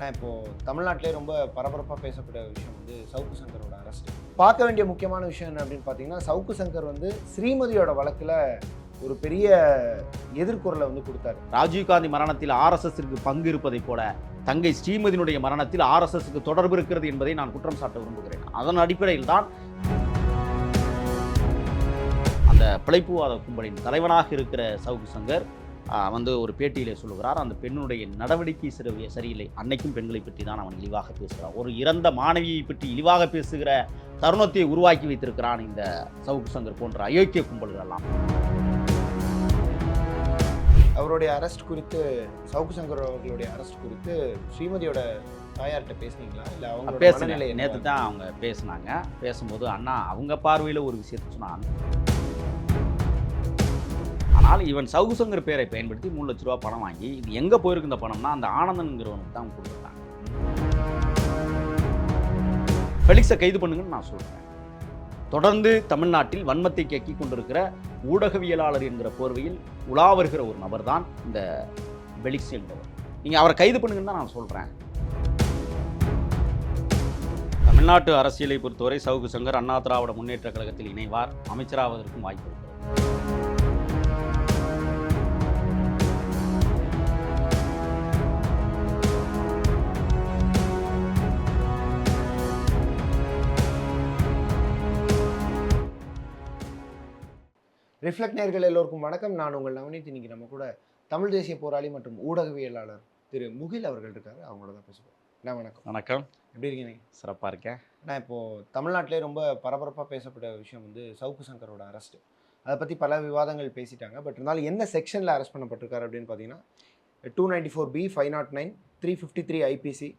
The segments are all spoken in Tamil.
நான் இப்போது தமிழ்நாட்டிலே ரொம்ப பரபரப்பாக பேசப்பட்ட விஷயம் வந்து சவுக்கு சங்கரோட அரெஸ்ட் பார்க்க வேண்டிய முக்கியமான விஷயம் என்ன அப்படின்னு பார்த்தீங்கன்னா சவுக்கு சங்கர் வந்து ஸ்ரீமதியோட வழக்கில் ஒரு பெரிய எதிர்குரலை வந்து கொடுத்தாரு. ராஜீவ்காந்தி மரணத்தில் ஆர்எஸ்எஸ்க்கு பங்கு இருப்பதைப் போல தங்கை ஸ்ரீமதியினுடைய மரணத்தில் ஆர்எஸ்எஸ்க்கு தொடர்பு இருக்கிறது என்பதை நான் குற்றம் சாட்ட விரும்புகிறேன். அதன் அடிப்படையில் தான் அந்த பிழைப்புவாத கும்பலின் தலைவனாக இருக்கிற சவுக்கு சங்கர் வந்து ஒரு பேட்டியிலே சொல்லுகிறார் அந்த பெண்ணுடைய நடவடிக்கை சரி சரியில்லை. அன்னைக்கும் பெண்களை பற்றி தான் அவன் இழிவாக பேசுகிறான். ஒரு இறந்த மாணவியை பற்றி இழிவாக பேசுகிற தருணத்தை உருவாக்கி வைத்திருக்கிறான் இந்த சவுக்கு சங்கர் போன்ற அயோக்கிய கும்பல்கள் எல்லாம். அவருடைய அரெஸ்ட் குறித்து சவுக்கு சங்கர் அவர்களுடைய அரெஸ்ட் குறித்து ஸ்ரீமதியோட தாயார்கிட்ட பேசுனீங்களா? இல்லை பேசுனேன். என்ன? நேற்று தான் அவங்க பேசுனாங்க. பேசும்போது அண்ணா அவங்க பார்வையில் ஒரு விஷயத்தை சொன்னாங்க. ஆனால் இவன் சவுகுசங்கர் பேரை பயன்படுத்தி மூணு லட்ச ரூபா பணம் வாங்கி இது எங்கே போயிருக்கு இந்த பணம்னா அந்த ஆனந்தன்கிறவனுக்கு தான் கொடுத்துருக்காங்க. ஃபெலிக்ஸை கைது பண்ணுங்கன்னு நான் சொல்கிறேன் தொடர்ந்து தமிழ்நாட்டில் வன்மத்தை கக்கி கொண்டிருக்கிற ஊடகவியலாளர் என்கிற போர்வையில் உலா வருகிற ஒரு நபர் தான் இந்த பெலிக்ஸ் என்பவர். நீங்கள் அவரை கைது பண்ணுங்கன்னு தான் நான் சொல்கிறேன் தமிழ்நாட்டு அரசியலை பொறுத்தவரை சவுகு சங்கர் அண்ணா திராவிட முன்னேற்ற கழகத்தில் இணைவார் அமைச்சராவதற்கும் வாய்ப்பு இருக்கிறது. ரிஃப்ளெக்ட் நேர்கள் எல்லோருக்கும் வணக்கம். நான் உங்கள் நவநீத். இன்னைக்கு நம்ம கூட தமிழ் தேசிய போராளி மற்றும் ஊடகவியலாளர் திரு முகில் அவர்கள் இருக்காரு. அவங்களோட தான் பேசுவோம். என்ன வணக்கம். வணக்கம். எப்படி இருக்கீங்க? சிறப்பாக இருக்கேன். நான் இப்போது தமிழ்நாட்டிலே ரொம்ப பரபரப்பாக பேசப்பட்ட விஷயம் வந்து சவுக்கு சங்கரோட அரெஸ்ட் அதை பற்றி பல விவாதங்கள் பேசிட்டாங்க. பட் இருந்தாலும் என்ன செக்ஷனில் அரெஸ்ட் பண்ணப்பட்டிருக்காரு அப்படின்னு பார்த்தீங்கன்னா two ninety four B five naught nine three fifty three IPC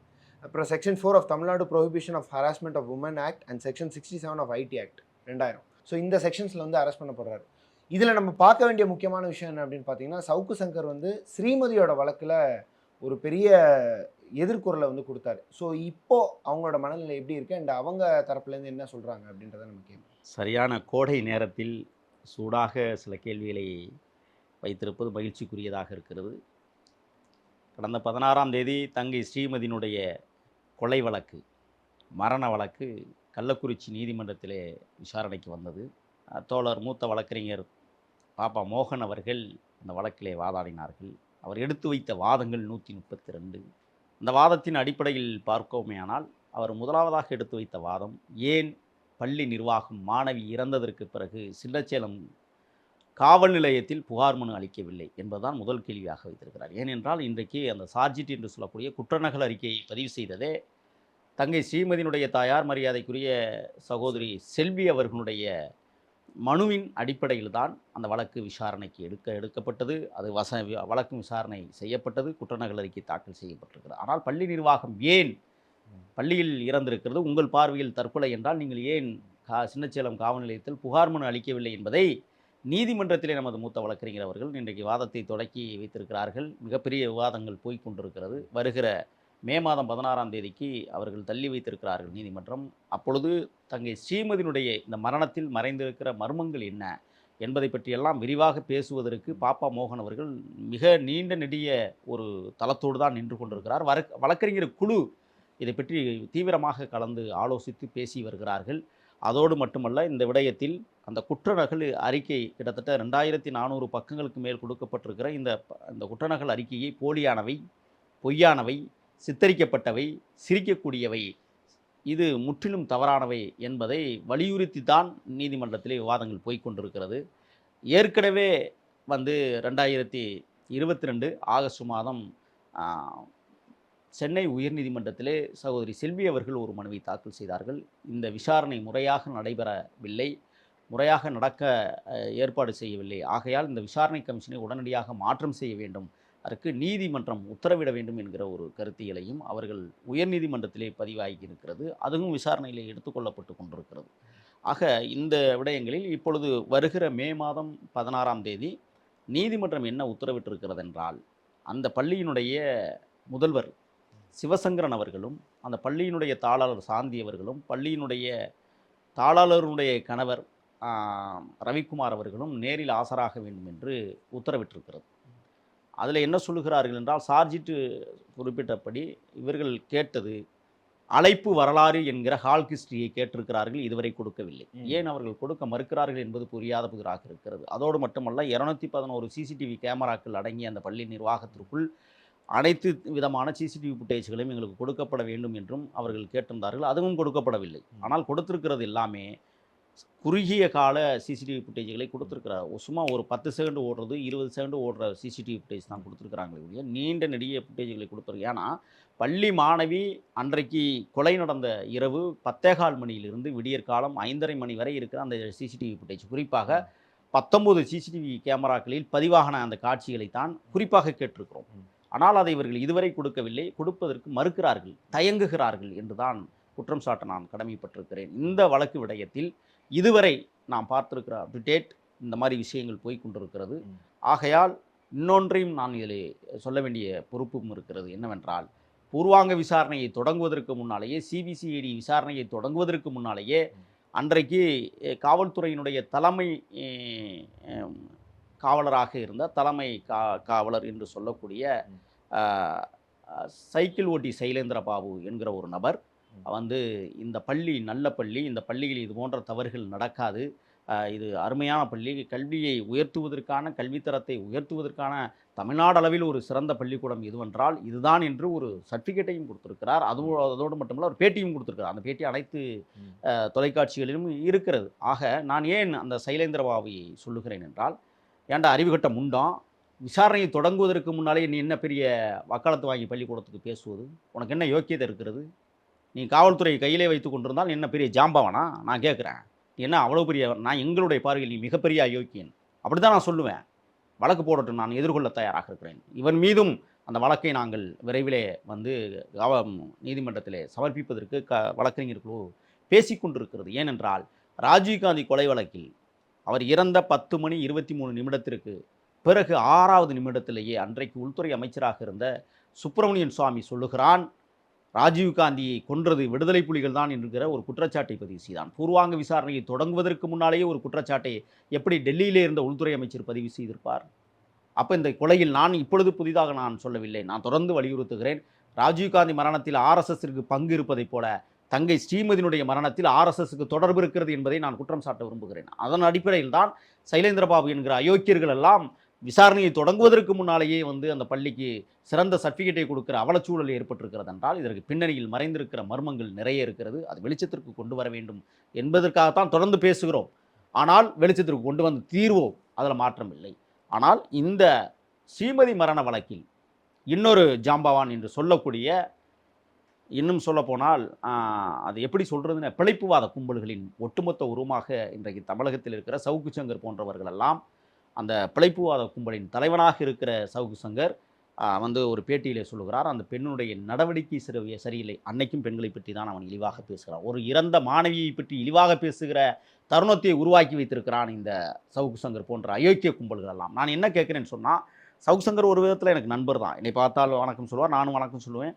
அப்புறம் section four of Tamil Nadu prohibition of harassment of women act and section sixty seven of IT act ரெண்டாயிரம். ஸோ இந்த செக்ஷன்ஸில் வந்து அரெஸ்ட் பண்ணப்படுறாரு. இதில் நம்ம பார்க்க வேண்டிய முக்கியமான விஷயம் என்ன அப்படின்னு பார்த்தீங்கன்னா சவுக்கு சங்கர் வந்து ஸ்ரீமதியோட வழக்கில் ஒரு பெரிய எதிர்குரலை வந்து கொடுத்தாரு. ஸோ இப்போ அவங்களோட மனநிலை எப்படி இருக்கு? அண்ட் அவங்க தரப்புலேருந்து என்ன சொல்கிறாங்க அப்படின்றத நம்ம கேட்போம். சரியான கோடை நேரத்தில் சூடாக சில கேள்விகளை வைத்திருப்பது மகிழ்ச்சிக்குரியதாக இருக்கிறது. கடந்த பதினாறாம் தேதி தங்கை ஸ்ரீமதியினுடைய கொலை வழக்கு மரண வழக்கு கள்ளக்குறிச்சி நீதிமன்றத்திலே விசாரணைக்கு வந்தது. தோழர் மூத்த வழக்கறிஞர் பாப்பா மோகன் அவர்கள் அந்த வழக்கிலே வாதாடினார்கள். அவர் எடுத்து வைத்த வாதங்கள் நூற்றி முப்பத்தி ரெண்டு அந்த வாதத்தின் அடிப்படையில் பார்க்கோமேயானால் அவர் முதலாவதாக எடுத்து வைத்த வாதம் ஏன் பள்ளி நிர்வாகம் மாணவி இறந்ததற்கு பிறகு சின்னச்சேலம் காவல் நிலையத்தில் புகார் மனு அளிக்கவில்லை என்பதுதான் முதல் கேள்வியாக வைத்திருக்கிறார். ஏனென்றால் இன்றைக்கு அந்த சார்ஜிட் என்று சொல்லக்கூடிய குற்றநகல் அறிக்கையை பதிவு செய்ததே தங்கை ஸ்ரீமதியினுடைய தாயார் மரியாதைக்குரிய சகோதரி செல்வி அவர்களுடைய மனுவின் அடிப்படையில் தான் அந்த வழக்கு விசாரணைக்கு எடுக்க எடுக்கப்பட்டது. அது வச வழக்கு விசாரணை செய்யப்பட்டது. குற்றநகல் அறிக்கை தாக்கல் செய்யப்பட்டிருக்கிறது. ஆனால் பள்ளி நிர்வாகம் ஏன் பள்ளியில் இறந்திருக்கிறது? உங்கள் பார்வையில் தற்கொலை என்றால் நீங்கள் ஏன் கா சின்னச்சேலம் காவல் நிலையத்தில் புகார் மனு அளிக்கவில்லை என்பதை நீதிமன்றத்திலே நமது மூத்த வழக்கறிஞர் அவர்கள் இன்றைக்கு வாதத்தை தொடக்கி வைத்திருக்கிறார்கள். மிகப்பெரிய விவாதங்கள் போய்க் கொண்டிருக்கிறது. வருகிற மே மாதம் பதினாறாம் தேதிக்கு அவர்கள் தள்ளி வைத்திருக்கிறார்கள் நீதிமன்றம். அப்பொழுது தங்கை ஸ்ரீமதியினுடைய இந்த மரணத்தில் மறைந்திருக்கிற மர்மங்கள் என்ன என்பதை பற்றியெல்லாம் விரிவாக பேசுவதற்கு பாப்பா மோகன் அவர்கள் மிக நீண்ட நெடிய ஒரு தளத்தோடு தான் நின்று கொண்டிருக்கிறார். வர வழக்கறிஞர் குழு இதை பற்றி தீவிரமாக கலந்து ஆலோசித்து பேசி வருகிறார்கள். அதோடு மட்டுமல்ல இந்த விடயத்தில் அந்த குற்றநகல் அறிக்கை கிட்டத்தட்ட ரெண்டாயிரத்தி நானூறு பக்கங்களுக்கு மேல் கொடுக்கப்பட்டிருக்கிற இந்த இந்த குற்றநகல் அறிக்கையை போலியானவை பொய்யானவை சித்தரிக்கப்பட்டவை சிரிக்கக்கூடியவை இது முற்றிலும் தவறானவை என்பதை வலியுறுத்தி தான் நீதிமன்றத்திலே விவாதங்கள் போய்கொண்டிருக்கிறது ஏற்கனவே வந்து ரெண்டாயிரத்தி இருபத்தி ரெண்டு ஆகஸ்ட் மாதம் சென்னை உயர்நீதிமன்றத்திலே சகோதரி செல்வி அவர்கள் ஒரு மனுவை தாக்கல் செய்தார்கள். இந்த விசாரணை முறையாக நடைபெறவில்லை. முறையாக நடக்க ஏற்பாடு செய்யவில்லை. ஆகையால் இந்த விசாரணை கமிஷனை உடனடியாக மாற்றம் செய்ய வேண்டும். அதற்கு நீதிமன்றம் உத்தரவிட வேண்டும் என்கிற ஒரு கருத்தியலையும் அவர்கள் உயர்நீதிமன்றத்திலே பதிவாகி இருக்கிறது அதுவும் விசாரணையில் எடுத்துக்கொள்ளப்பட்டு கொண்டிருக்கிறது. ஆக இந்த விடயங்களில் இப்பொழுது வருகிற மே மாதம் பதினாறாம் தேதி நீதிமன்றம் என்ன உத்தரவிட்டிருக்கிறது என்றால் அந்த பள்ளியினுடைய முதல்வர் சிவசங்கரன் அவர்களும் அந்த பள்ளியினுடைய தாளாளர் சாந்தி அவர்களும் பள்ளியினுடைய தாளாளருடைய கணவர் ரவிக்குமார் அவர்களும் நேரில் ஆசராக வேண்டும் என்று உத்தரவிட்டிருக்கிறது. அதில் என்ன சொல்லுகிறார்கள் என்றால் சார்ஜிட்டு குறிப்பிட்டபடி இவர்கள் கேட்டது அழைப்பு வரலாறு என்கிற ஹால் ஹிஸ்டரியை கேட்டிருக்கிறார்கள் இதுவரை கொடுக்கவில்லை. ஏன் அவர்கள் கொடுக்க மறுக்கிறார்கள் என்பது புரியாத புதிராக இருக்கிறது அதோடு மட்டுமல்ல இருநூத்தி பதினோரு சிசிடிவி கேமராக்கள் அடங்கிய அந்த பள்ளி நிர்வாகத்திற்குள் அனைத்து விதமான சிசிடிவி ஃபுட்டேஜ்களையும் எங்களுக்கு கொடுக்கப்பட வேண்டும் என்றும் அவர்கள் கேட்டிருந்தார்கள் அதுவும் கொடுக்கப்படவில்லை. ஆனால் கொடுத்திருக்கிறது எல்லாமே குறுகிய கால சிசிடிவி ஃபுட்டேஜ்களை கொடுத்துருக்கிறார். சும்மா ஒரு பத்து செகண்ட் ஓடுறது இருபது செகண்ட் ஓடுற சிசிடிவி ஃபுட்டேஜ் தான் கொடுத்துருக்குறாங்களே ஒழிய நீண்ட நெடிய ஃபுட்டேஜ்களை கொடுத்துருக்கு ஏன்னா பள்ளி மாணவி அன்றைக்கு கொலை நடந்த இரவு பத்தேகால் மணியிலிருந்து விடியற் காலம் ஐந்தரை மணி வரை இருக்கிற அந்த சிசிடிவி ஃபுட்டேஜ் குறிப்பாக பத்தொன்பது சிசிடிவி கேமராக்களில் பதிவாகின அந்த காட்சிகளை தான் குறிப்பாக கேட்டிருக்கிறோம். ஆனால் அதை இவர்கள் இதுவரை கொடுக்கவில்லை. கொடுப்பதற்கு மறுக்கிறார்கள். தயங்குகிறார்கள் என்றுதான் குற்றம் சாட்ட நான் கடமைப்பட்டிருக்கிறேன். இந்த வழக்கு விடயத்தில் இதுவரை நாம் பார்த்திருக்கிற அப்டேட் இந்த மாதிரி விஷயங்கள் போய் கொண்டிருக்கிறது. ஆகையால் இன்னொன்றையும் நான் இதில் சொல்ல வேண்டிய பொறுப்பும் இருக்கிறது என்னவென்றால் பூர்வாங்க விசாரணையை தொடங்குவதற்கு முன்னாலேயே சிபிசிஐடி விசாரணையை தொடங்குவதற்கு முன்னாலேயே அன்றைக்கு காவல்துறையினுடைய தலைமை காவலராக இருந்த தலைமை கா காவலர் என்று சொல்லக்கூடிய சைக்கிள் ஓட்டி சைலேந்திர பாபு என்கிற ஒரு நபர். வந்து இந்த பள்ளி நல்ல பள்ளி இந்த பள்ளியில் இது போன்ற தவறுகள் நடக்காது. இது அருமையான பள்ளி. கல்வியை உயர்த்துவதற்கான கல்வித்தரத்தை உயர்த்துவதற்கான தமிழ்நாடு அளவில் ஒரு சிறந்த பள்ளிக்கூடம் எதுவென்றால் இதுதான் என்று ஒரு சர்டிஃபிகேட்டையும் கொடுத்திருக்கிறார். அதுவும் அதோடு மட்டுமல்ல ஒரு பேட்டியும் கொடுத்திருக்கிறார். அந்த பேட்டி அனைத்து தொலைக்காட்சிகளிலும் இருக்கிறது. ஆக நான் ஏன் அந்த சைலேந்திர பாபுவை சொல்லுகிறேன் என்றால் ஏன்டா அறிவுகட்ட முண்டம் விசாரணையை தொடங்குவதற்கு முன்னாலே நீ என்ன பெரிய வக்காலத்து வாங்கி பள்ளிக்கூடத்துக்கு பேசுவது? உனக்கு என்ன யோக்கியதை இருக்கிறது? நீ காவல்துறை கையிலே வைத்து கொண்டிருந்தால் என்ன பெரிய ஜாம்பவனா? நான் கேட்குறேன். நீ என்ன அவ்வளோ பெரிய நான் எங்களுடைய பார்வையில் நீ மிகப்பெரிய அயோக்கியன். அப்படி தான் நான் சொல்லுவேன். வழக்கு போடட்டும் நான் எதிர்கொள்ள தயாராக இருக்கிறேன். இவன் மீதும் அந்த வழக்கை நாங்கள் விரைவிலே வந்து காவ நீதிமன்றத்திலே சமர்ப்பிப்பதற்கு க வழக்கறிஞர்களோ பேசிக்கொண்டிருக்கிறது ஏனென்றால் ராஜீவ்காந்தி கொலை வழக்கில் அவர் இறந்த பத்து மணி இருபத்தி மூணு நிமிடத்திற்கு பிறகு ஆறாவது நிமிடத்திலேயே அன்றைக்கு உள்துறை அமைச்சராக இருந்த சுப்பிரமணியன் சுவாமி சொல்லுகிறான் ராஜீவ் காந்தியை கொன்றது விடுதலை புலிகள் தான் என்கிற ஒரு குற்றச்சாட்டை பதிவு செய்தான். பூர்வாங்க விசாரணையை தொடங்குவதற்கு முன்னாலேயே ஒரு குற்றச்சாட்டை எப்படி டெல்லியிலே இருந்த உள்துறை அமைச்சர் பதிவு செய்திருப்பார்? அப்போ இந்த கொலையில் நான் இப்பொழுது புதிதாக நான் சொல்லவில்லை. நான் தொடர்ந்து வலியுறுத்துகிறேன். ராஜீவ்காந்தி மரணத்தில் ஆர்எஸ்எஸ்க்கு பங்கு இருப்பதைப் போல தங்கை ஸ்ரீமதியினுடைய மரணத்தில் ஆர்எஸ்எஸ்க்கு தொடர்பு இருக்கிறது என்பதை நான் குற்றம் சாட்ட விரும்புகிறேன். அதன் அடிப்படையில் தான் சைலேந்திரபாபு என்கிற அயோக்கியர்கள் எல்லாம் விசாரணையை தொடங்குவதற்கு முன்னாலேயே வந்து அந்த பள்ளிக்கு சிறந்த சர்டிஃபிகேட்டை கொடுக்கிற அவலச்சூழல் ஏற்பட்டிருக்கிறது என்றால் இதற்கு பின்னணியில் மறைந்திருக்கிற மர்மங்கள் நிறைய இருக்கிறது. அது வெளிச்சத்திற்கு கொண்டு வர வேண்டும் என்பதற்காகத்தான் தொடர்ந்து பேசுகிறோம். ஆனால் வெளிச்சத்திற்கு கொண்டு வந்து தீர்வோம் அதில் மாற்றம் இல்லை ஆனால் இந்த ஸ்ரீமதி மரண வழக்கில் இன்னொரு ஜாம்பவான் என்று சொல்லக்கூடிய இன்னும் சொல்லப்போனால் அது எப்படி சொல்கிறதுன்னு பிழைப்புவாத கும்பல்களின் ஒட்டுமொத்த உருவமாக இன்றைக்கு தமிழகத்தில் இருக்கிற சவுக்கு சங்கர் போன்றவர்களெல்லாம் அந்த பிழைப்புவாத கும்பலின் தலைவனாக இருக்கிற சவுக்கு சங்கர் வந்து ஒரு பேட்டியிலே சொல்லுகிறார் அந்த பெண்ணுடைய நடவடிக்கை சரி சரியில்லை. அன்னைக்கும் பெண்களை பற்றி தான் அவன் இழிவாக பேசுகிறான். ஒரு இறந்த மாணவியை பற்றி இழிவாக பேசுகிற தருணத்தை உருவாக்கி வைத்திருக்கிறான் இந்த சவுக்கு சங்கர் போன்ற அயோக்கிய கும்பல்கள் எல்லாம். நான் என்ன கேட்குறேன்னு சொன்னால் சவுக்கு சங்கர் ஒரு விதத்தில் எனக்கு நண்பர் தான். என்னை பார்த்தால் வணக்கம் சொல்லுவார் நானும் வணக்கம் சொல்லுவேன்.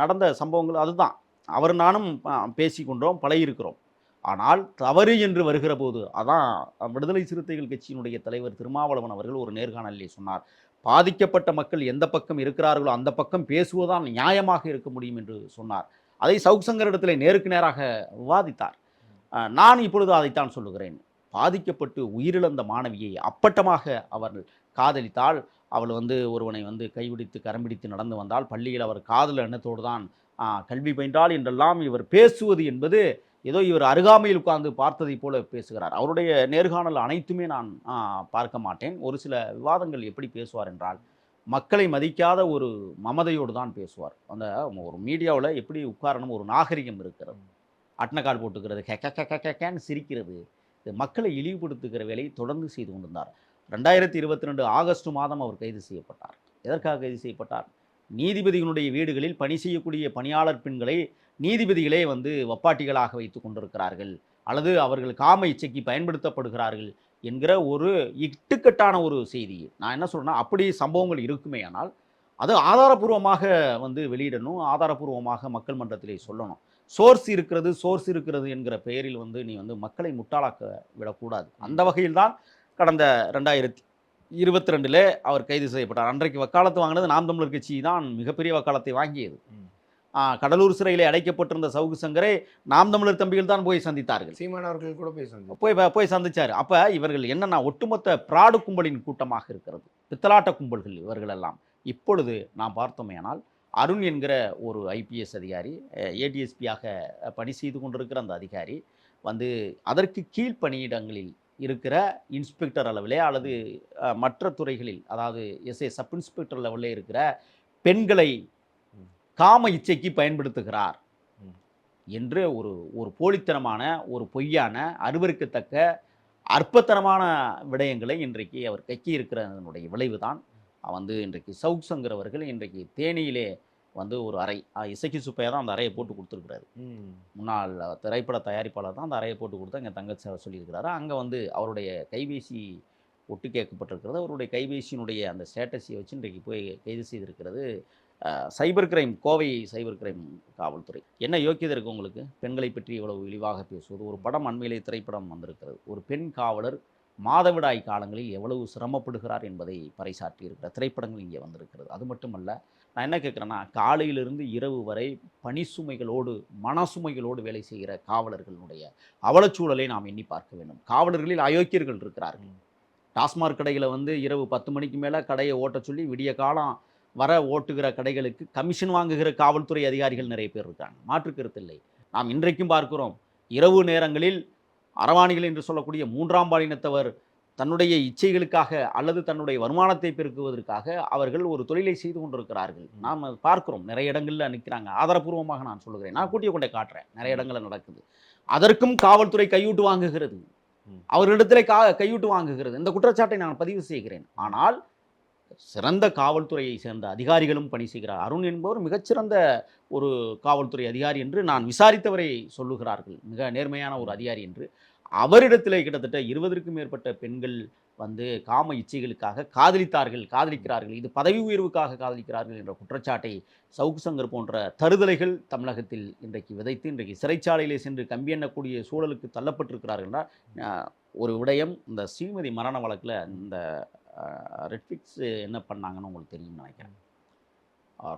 நடந்த சம்பவங்கள் அதுதான். அவர் நானும் ஆஹ் பேசிக்கொண்டோம் பழகியிருக்கிறோம். ஆனால் தவறு என்று வருகிற போது அதான் விடுதலை சிறுத்தைகள் கட்சியினுடைய தலைவர் திருமாவளவன் அவர்கள் ஒரு நேர்காணலில் சொன்னார். பாதிக்கப்பட்ட மக்கள் எந்த பக்கம் இருக்கிறார்களோ அந்த பக்கம் பேசுவதுதான் நியாயமாக இருக்க முடியும் என்று சொன்னார். அதை சவுக் சங்கரிடத்தில் நேருக்கு நேராக விவாதித்தார். நான் இப்பொழுது அதைத்தான் சொல்லுகிறேன். பாதிக்கப்பட்டு உயிரிழந்த மாணவியை அப்பட்டமாக அவர்கள் காதலித்தால் அவள் வந்து ஒருவனை வந்து கைவிடித்து கரம்பிடித்து நடந்து வந்தால் பள்ளியில் அவர் காதல் எண்ணத்தோடு தான் கல்வி பயின்றால் என்றெல்லாம் இவர் பேசுவது என்பது ஏதோ இவர் அருகாமையில் உட்கார்ந்து பார்த்ததை போல பேசுகிறார். அவருடைய நேர்காணல் அனைத்துமே நான் பார்க்க மாட்டேன். ஒரு சில விவாதங்கள் எப்படி பேசுவார் என்றால் மக்களை மதிக்காத ஒரு மமதையோடு தான் பேசுவார். அந்த ஒரு மீடியாவில் எப்படி உட்காரணும் ஒரு நாகரிகம் இருக்கிறது. அட்னக்கால் போட்டுக்கிறது கேன்னு சிரிக்கிறது. மக்களை இழிவுபடுத்துகிற வேலையை தொடர்ந்து செய்து கொண்டிருந்தார். ரெண்டாயிரத்தி இருபத்தி ரெண்டு ஆகஸ்ட் மாதம் அவர் கைது செய்யப்பட்டார். எதற்காக கைது செய்யப்பட்டார்? நீதிபதிகளுடைய வீடுகளில் பணி செய்யக்கூடிய பணியாளர் பெண்களை நீதிபதிகளே வந்து வப்பாட்டிகளாக வைத்து கொண்டிருக்கிறார்கள். அல்லது அவர்கள் காம இச்சைக்கு பயன்படுத்தப்படுகிறார்கள் என்கிற ஒரு இட்டுக்கட்டான ஒரு செய்தி. நான் என்ன சொல்றேன்னா அப்படி சம்பவங்கள் இருக்குமே ஆனால் அது ஆதாரபூர்வமாக வந்து வெளியிடணும் ஆதாரபூர்வமாக மக்கள் மன்றத்திலே சொல்லணும். சோர்ஸ் இருக்கிறது சோர்ஸ் இருக்கிறது என்கிற பெயரில் வந்து நீ வந்து மக்களை முட்டாளாக்க விடக்கூடாது. அந்த வகையில் தான் கடந்த ரெண்டாயிரத்தி இருபத்தி ரெண்டில் அவர் கைது செய்யப்பட்டார். அன்றைக்கு வக்காலத்து வாங்கினது நாம் தமிழர் கட்சி தான் மிகப்பெரிய வக்காலத்தை வாங்கியது. கடலூர் சிறையிலே அடைக்கப்பட்டிருந்த சவுக்கு சங்கரை நாம் தமிழர் தம்பிகள் தான் போய் சந்தித்தார்கள். சீமான் அவர்கள் கூட போய் சந்தி போய் போய் சந்திச்சார். அப்போ இவர்கள் என்னன்னா ஒட்டுமொத்த பிராடு கும்பலின் கூட்டமாக இருக்கிறது. பித்தலாட்ட கும்பல்கள் இவர்கள் எல்லாம் இப்பொழுது நாம் பார்த்தோமேயானால் அருண் என்கிற ஒரு ஐபிஎஸ் அதிகாரி ஏடிஎஸ்பியாக பணி செய்து கொண்டிருக்கிற அந்த அதிகாரி வந்து அதற்கு கீழ் பணியிடங்களில் இருக்கிற இன்ஸ்பெக்டர் அளவிலே அல்லது மற்ற துறைகளில் அதாவது எஸ்ஏ சப் இன்ஸ்பெக்டர் லெவலில் இருக்கிற பெண்களை. காம இச்சைக்கு பயன்படுத்துகிறார். என்று ஒரு ஒரு போலித்தனமான ஒரு பொய்யான அருவருக்கத்தக்க அற்பத்தனமான விடயங்களை இன்றைக்கு அவர் கக்கி இருக்கிறதனுடைய விளைவு தான் வந்து இன்றைக்கு சவுக் சங்கர் அவர்கள் இன்றைக்கு தேனியிலே வந்து ஒரு அறை இசக்கி சுப்பையா தான் அந்த அறையை போட்டு கொடுத்துருக்கிறாரு. முன்னாள் திரைப்பட தயாரிப்பாளர் தான் அந்த அறையை போட்டு கொடுத்து அங்கே தங்கச்சி அவர் சொல்லியிருக்கிறாரு. அங்கே வந்து அவருடைய கைபேசி ஒட்டு கேட்கப்பட்டிருக்கிறது அவருடைய கைபேசியினுடைய அந்த ஸ்டேட்டஸை வச்சு இன்றைக்கு போய் கைது செய்திருக்கிறது. Cyber crime Kovai cyber crime காவல்துறை. என்ன யோக்கியதை இருக்குது உங்களுக்கு? பெண்களை பற்றி இவ்வளவு இழிவாக பேசுவது. ஒரு படம் அண்மையிலே திரைப்படம் வந்திருக்கிறது. ஒரு பெண் காவலர் மாதவிடாய் காலங்களில் எவ்வளவு சிரமப்படுகிறார் என்பதை பறைசாற்றி இருக்கிற திரைப்படங்கள் இங்கே வந்திருக்கிறது. அது மட்டுமல்ல நான் என்ன கேட்குறேன்னா காலையிலிருந்து இரவு வரை பணிசுமைகளோடு மனசுமைகளோடு வேலை செய்கிற காவலர்களுடைய அவலச்சூழலை நாம் எண்ணி பார்க்க வேண்டும். காவலர்களில் அயோக்கியர்கள் இருக்கிறார்கள். டாஸ்மாக் கடையில் வந்து இரவு பத்து மணிக்கு மேலே கடையை ஓட்ட சொல்லி விடிய காலம் வர ஓட்டுகிற கடைகளுக்கு கமிஷன் வாங்குகிற காவல்துறை அதிகாரிகள் நிறைய பேர் இருக்காங்க. மாற்று கருத்து இல்லை. நாம் இன்றைக்கும் பார்க்கிறோம் இரவு நேரங்களில் அரவாணிகள் என்று சொல்லக்கூடிய மூன்றாம் பாலினத்தவர் தன்னுடைய இச்சைகளுக்காக அல்லது தன்னுடைய வருமானத்தை பெருக்குவதற்காக அவர்கள் ஒரு தொழிலை செய்து கொண்டிருக்கிறார்கள். நாம் பார்க்கிறோம். நிறைய இடங்களில் நிற்கிறாங்க ஆதாரப்பூர்வமாக நான் சொல்லுகிறேன். நான் கூட்டிய கொண்டே காட்டுறேன். நிறைய இடங்களில் நடக்குது. அதற்கும் காவல்துறை கையூட்டு வாங்குகிறது. அவர்களிடத்திலே கா கையூட்டு வாங்குகிறது. இந்த குற்றச்சாட்டை நான் பதிவு செய்கிறேன். ஆனால் சிறந்த காவல்துறையை சேர்ந்த அதிகாரிகளும் பணி செய்கிறார். அருண் என்பவர் மிகச்சிறந்த ஒரு காவல்துறை அதிகாரி என்று நான் விசாரித்தவரை சொல்லுகிறார்கள். மிக நேர்மையான ஒரு அதிகாரி என்று. அவரிடத்தில் கிட்டத்தட்ட இருபதற்கும் மேற்பட்ட பெண்கள் வந்து காம இச்சைகளுக்காக காதலித்தார்கள் காதலிக்கிறார்கள். இது பதவி உயர்வுக்காக காதலிக்கிறார்கள் என்ற குற்றச்சாட்டை சவுக்கு சங்கர் போன்ற தருதலைகள் தமிழகத்தில் இன்றைக்கு விதைத்து இன்றைக்கு சிறைச்சாலையிலே சென்று கம்பி எண்ணக்கூடிய சூழலுக்கு தள்ளப்பட்டிருக்கிறார்கள் என்றால், ஒரு விடயம் இந்த ஸ்ரீமதி மரண வழக்கில் இந்த ரெட்ஃபிக்ஸ் என்ன பண்ணாங்கன்னு உங்களுக்கு தெரியும்னு நினைக்கிறேன்.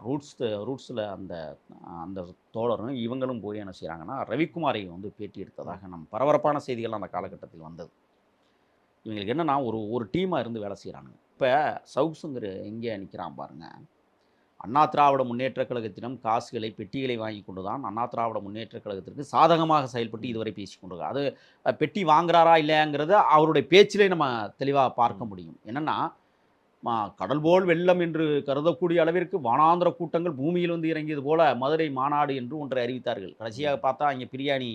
ரூட்ஸ் ரூட்ஸில் அந்த அந்த தோழரும் இவங்களும் போய் என்ன செய்கிறாங்கன்னா ரவிக்குமாரை வந்து பேட்டி எடுத்ததாக நம் பரபரப்பான செய்திகள் அந்த காலகட்டத்தில் வந்தது. இவங்களுக்கு என்னென்னா ஒரு ஒரு டீமாக இருந்து வேலை செய்கிறாங்க இப்போ சவுக் சுந்தர் எங்கே நிற்கிறான் பாருங்கள் அண்ணா திராவிட முன்னேற்றக் கழகத்திடம் காசுகளை பெட்டிகளை வாங்கி கொண்டு தான் அண்ணா திராவிட முன்னேற்றக் கழகத்திற்கு சாதகமாக செயல்பட்டு இதுவரை பேசி கொண்டிருக்கார். அது பெட்டி வாங்குறாரா இல்லையாங்கிறத அவருடைய பேச்சிலே நம்ம தெளிவாக பார்க்க முடியும். என்னென்னா கடல் போல் வெள்ளம் என்று கருதக்கூடிய அளவிற்கு வானாந்திர கூட்டங்கள் பூமியில் வந்து இறங்கியது போல மதுரை மாநாடு என்று ஒன்றை அறிவித்தார்கள். கடைசியாக பார்த்தா இங்கே பிரியாணி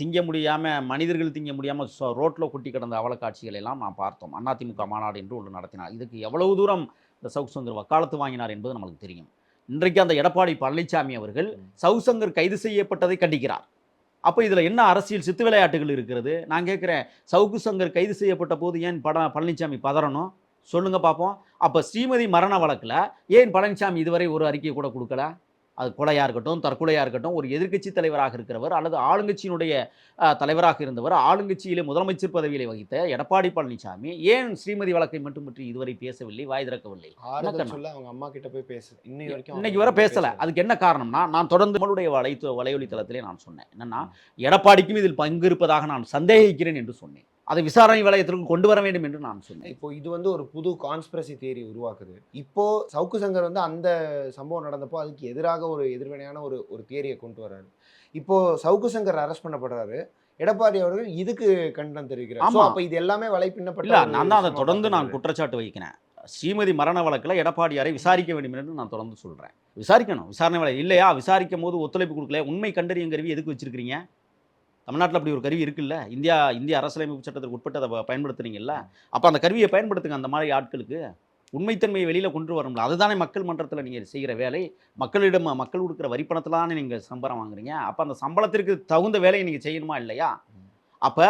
திங்க முடியாமல் மனிதர்கள் திங்க முடியாமல் ரோட்டில் கொட்டி கிடந்த அவல காட்சிகளை எல்லாம் நாம் பார்த்தோம். அதிமுக மாநாடு என்று ஒன்று நடத்தினார். இதுக்கு எவ்வளவு தூரம் இந்த சவுக் சங்கர் வக்காலத்து வாங்கினார் என்பது நமக்கு தெரியும். இன்றைக்கு அந்த எடப்பாடி பழனிசாமி அவர்கள் சவுக் சங்கர் கைது செய்யப்பட்டதை கண்டிக்கிறார். அப்போ இதில் என்ன அரசியல் சித்து விளையாட்டுகள் இருக்கிறது? நான் கேட்குறேன் சவுக்கு சங்கர் கைது செய்யப்பட்ட போது ஏன் பட பழனிசாமி பதறணும்? சொல்லுங்க பார்ப்போம் அப்போ ஸ்ரீமதி மரண வழக்கில் ஏன் பழனிசாமி இதுவரை ஒரு அறிக்கை கூட கொடுக்கல? அது கொலையாக இருக்கட்டும் தற்கொலையாக இருக்கட்டும் ஒரு எதிர்க்கட்சி தலைவராக இருக்கிறவர் அல்லது ஆளுங்கட்சியினுடைய தலைவராக இருந்தவர் ஆளுங்கட்சியிலே முதலமைச்சர் பதவியிலே வகித்த எடப்பாடி பழனிசாமி ஏன் ஸ்ரீமதி வழக்கை மட்டும் பற்றி இதுவரை பேசவில்லை வாய் திறக்கவில்லை? ஆறுதல் காரணம்? சொல்ல அவங்க அம்மா கிட்ட போய் பேசு. இன்னைக்கு வரை பேசல. அதுக்கு என்ன காரணம்னா நான் தொடர்ந்து நம்மளுடைய வலை வலையொலி தளத்திலே நான் சொன்னேன். என்னன்னா எடப்பாடிக்கும் இதில் பங்கு இருப்பதாக நான் சந்தேகிக்கிறேன் என்று சொன்னேன். அதை விசாரணை வளையத்திற்கு கொண்டு வர வேண்டும் என்று நான் சொன்னேன். இப்போ இது வந்து ஒரு புது கான்ஸ்பிரசி தியரி உருவாக்குது. இப்போ சவுக்கு சங்கர் வந்து அந்த சம்பவம் நடந்தப்போ அதுக்கு எதிராக ஒரு எதிர்வினையான ஒரு ஒரு தியரியை கொண்டு வர்றாரு. இப்போ சவுக்கு சங்கர் அரெஸ்ட் பண்ணப்படுறாரு. எடப்பாடி அவர்கள் இதுக்கு கண்டனம் தெரிவிக்கிறார். ஆமா. So, அப்ப இது எல்லாமே வலைப்பின்னப்பட்ட நான் தான் அதை தொடர்ந்து நான். குற்றச்சாட்டு வைக்கிறேன் ஸ்ரீமதி மரண வழக்கில் எடப்பாடியாரை விசாரிக்க வேண்டும் என்று நான் தொடர்ந்து சொல்றேன். விசாரிக்கணும். விசாரணை வழக்கு இல்லையா? விசாரிக்கும் போது ஒத்துழைப்பு கொடுக்கல உண்மை கண்டறியும் கருவி எதுக்கு வச்சிருக்கிறீங்க? தமிழ்நாட்டில் அப்படி ஒரு கருவி இருக்குல்ல? இந்தியா இந்திய அரசியலமைப்பு சட்டத்திற்கு உட்பட்டு அதை பயன்படுத்துறீங்கல்ல அப்போ அந்த கருவியை பயன்படுத்துங்க அந்த மாதிரி ஆட்களுக்கு. உண்மைத்தன்மையை வெளியில் கொண்டு வரணும்ல. அதுதானே மக்கள் மன்றத்தில் நீங்கள் செய்கிற வேலை. மக்களிடம் மக்கள் கொடுக்குற வரிப்பணத்திலான நீங்கள் சம்பளம் வாங்குறீங்க. அப்போ அந்த சம்பளத்திற்கு தகுந்த வேலையை நீங்கள் செய்யணுமா இல்லையா? அப்போ